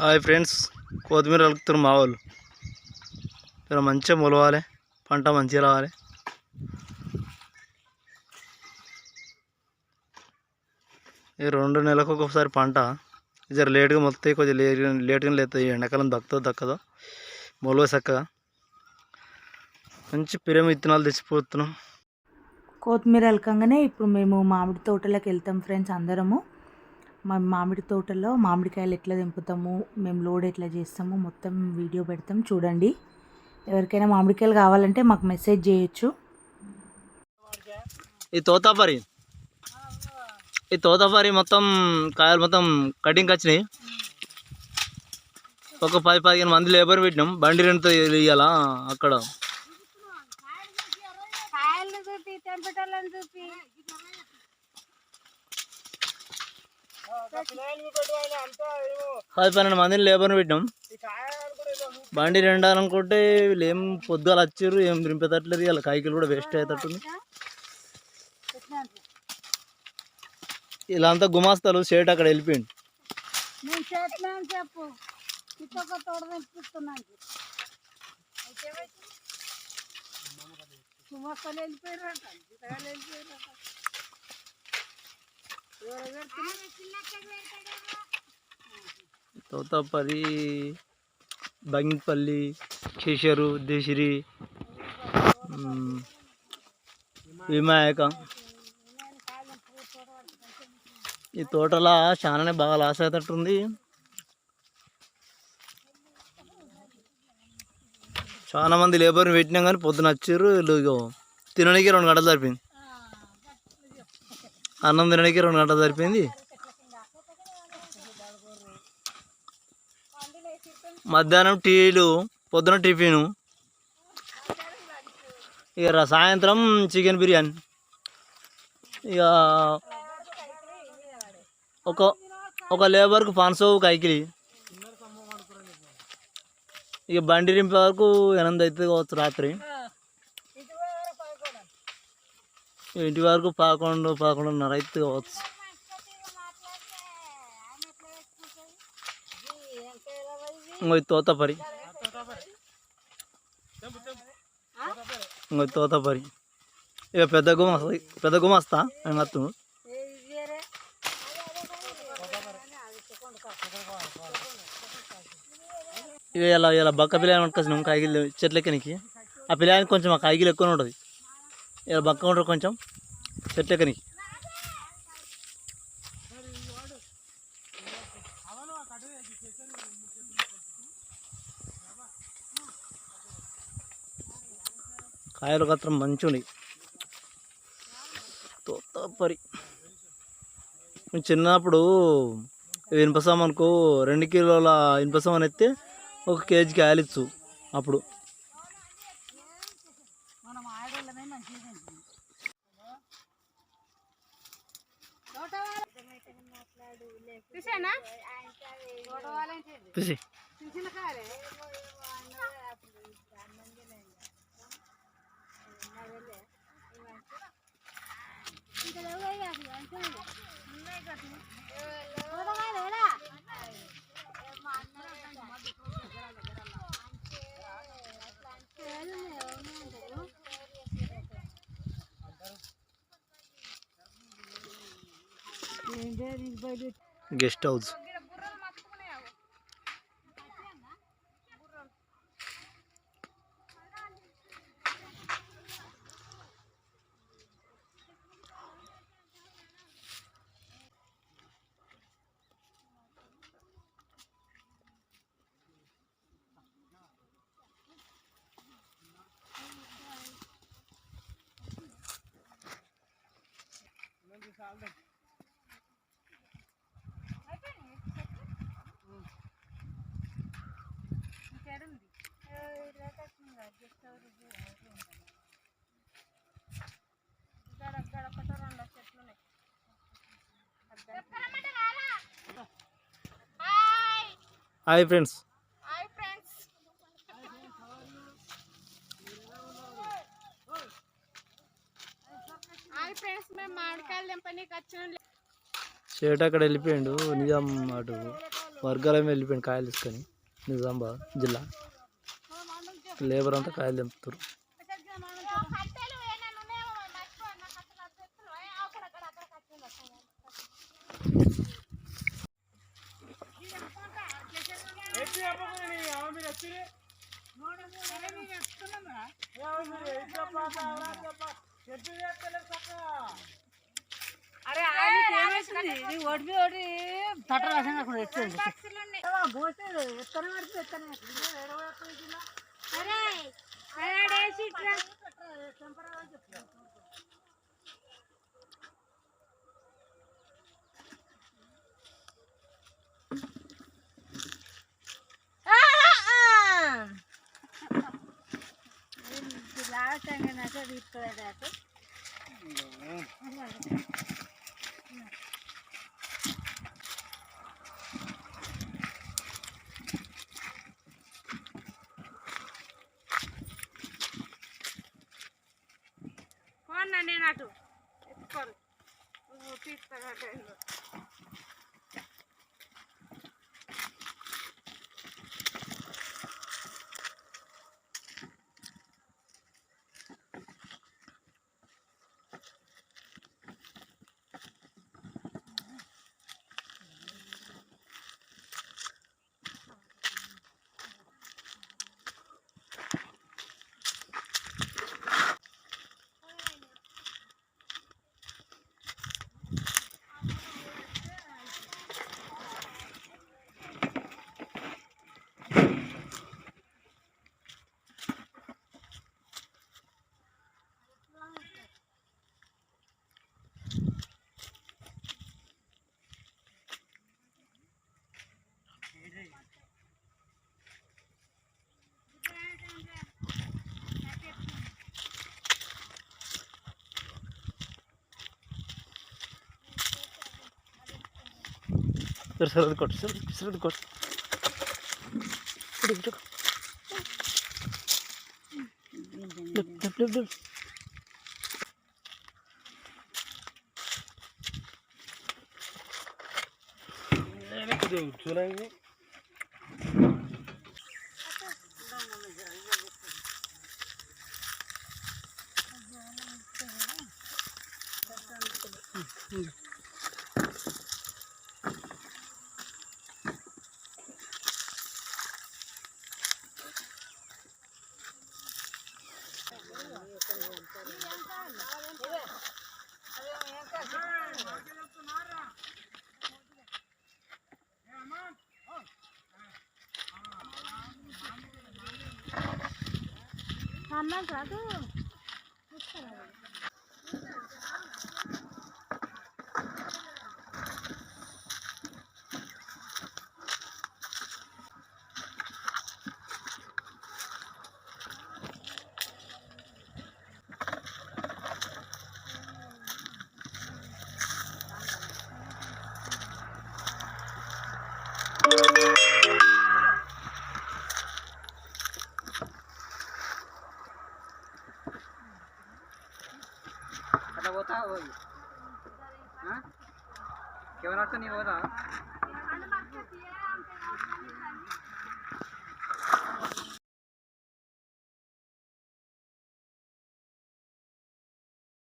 Hi friends కొత్తిమీర కలుపుతున్నారు మా వాళ్ళు. జర మంచిగా మొలవాలి పంట మంచిగా రావాలి. ఈ రెండు నెలలకు ఒకసారి పంట. జర లేట్గా మొత్తాయి కొంచెం లేట్ లేట్గా లేతాయి ఎండాకాలం దక్కుతుందో దక్కదో. మొలవ చక్కగా మంచి పిరమి విత్తనాలు తెచ్చిపోతున్నాం. కొత్తిమీర వెళ్ళకంగానే ఇప్పుడు మేము మామిడి తోటలోకి వెళ్తాం ఫ్రెండ్స్ అందరము. మా మామిడి తోటలో మామిడికాయలు ఎట్లా తెంపుతాము మేము లోడ్ ఎట్లా చేస్తాము మొత్తం వీడియో పెడతాం చూడండి. ఎవరికైనా మామిడికాయలు కావాలంటే మాకు మెసేజ్ చేయొచ్చు. ఈ తోతాపరి ఈ తోతాపరి మొత్తం కాయలు మొత్తం కటింగ్ వచ్చినాయి. ఒక పది పదిహేను మంది లేబర్ పెట్టినాం. బండి రెండుతో ఇవ్వాలా అక్కడ. పది పన్నెండు మందిని లేబర్ని పెట్టినాం. బండి రెండాలనుకుంటే వీళ్ళు ఏం పొద్దుగాల వచ్చారు ఏం రింపేటట్లేదు వాళ్ళ కాయకులు కూడా వేస్ట్ అయ్యేటట్టుంది ఇలా అంతా గుమాస్తాలు షేట్ అక్కడ వెళ్ళిపోయింది నేను చేతున్నా తోతాపరి బంగిపల్లి కేశరు దేశిరి వినాయకం. ఈ తోటలో చాలానే బాగా లాస్ అయ్యేటట్టుంది చాలా మంది లేబర్ని పెట్టినాం కానీ పొద్దున వచ్చారు వీళ్ళు ఇగో తినడానికి రెండు గంటలు సరిపోయింది. అన్నం తినడానికి రెండు గంటలు సరిపోయింది. మధ్యాహ్నం టీలు పొద్దున టిఫిను. ఇక సాయంత్రం చికెన్ బిర్యానీ. ఇక ఒక ఒక లేబర్కు పాన్సో కైకిలి. ఇక బండి రింపే వరకు ఎనిమిది అవుతుంది కావచ్చు రాత్రి. ఇంటి వరకు పదకొండు పదకొండున్నర అవుతుంది కావచ్చు. ఇంకో తోతపరి. ఇంకో తోతపరి. ఇక పెద్ద గుమ పెద్ద గుమస్తా నేను అత్తు ఇక ఇలా ఇలా బక్క పిల్లలు పట్టుకొచ్చినాం కాయగిలు చెట్లెక్కనికి. ఆ పిల్లానికి కొంచెం ఆ కాయగిలు ఎక్కువ ఉంటుంది. ఇలా బక్క ఉండరు కొంచెం. చెట్లెక్కనికి కాయలు మాత్రం మంచిగా తోతపరి. చిన్నప్పుడు ఇనుపసాం అనుకో రెండు కిలోల ఇనుప సామాన్ ఎత్తే ఒక కేజీ కాయలు ఇచ్చు అప్పుడు. చూడవాలంటే చూసి. Guest house hi friends hi friends hi friends. షేట్ అక్కడ వెళ్ళిపోయిండు. నిజాం అటు వర్గాలమే వెళ్ళిపోయింది కాయలు తీసుకొని. నిజామాబాద్ జిల్లా. లేబర్ అంతా కాయలు తెంపుతారు అరే ఆయనకి నీ ఒడి ఒడి తట రాసిన ఎత్తుంది పోతే ఎత్తనే పడితే ఎత్తనే అరే అరేసి Kau nanti nato, itu kor, itu tiap tengah kali. Sir sir ಅದು ಕೊಟ್ಟು ಸರ್ ಸರ್ ಅದು ಕೊಟ್ಟು ಚೆನ್ನಾಗಿ ಹ್ಞೂ అన్నం కాదు. मतलब होता है वही हाँ। केवल तो नहीं होता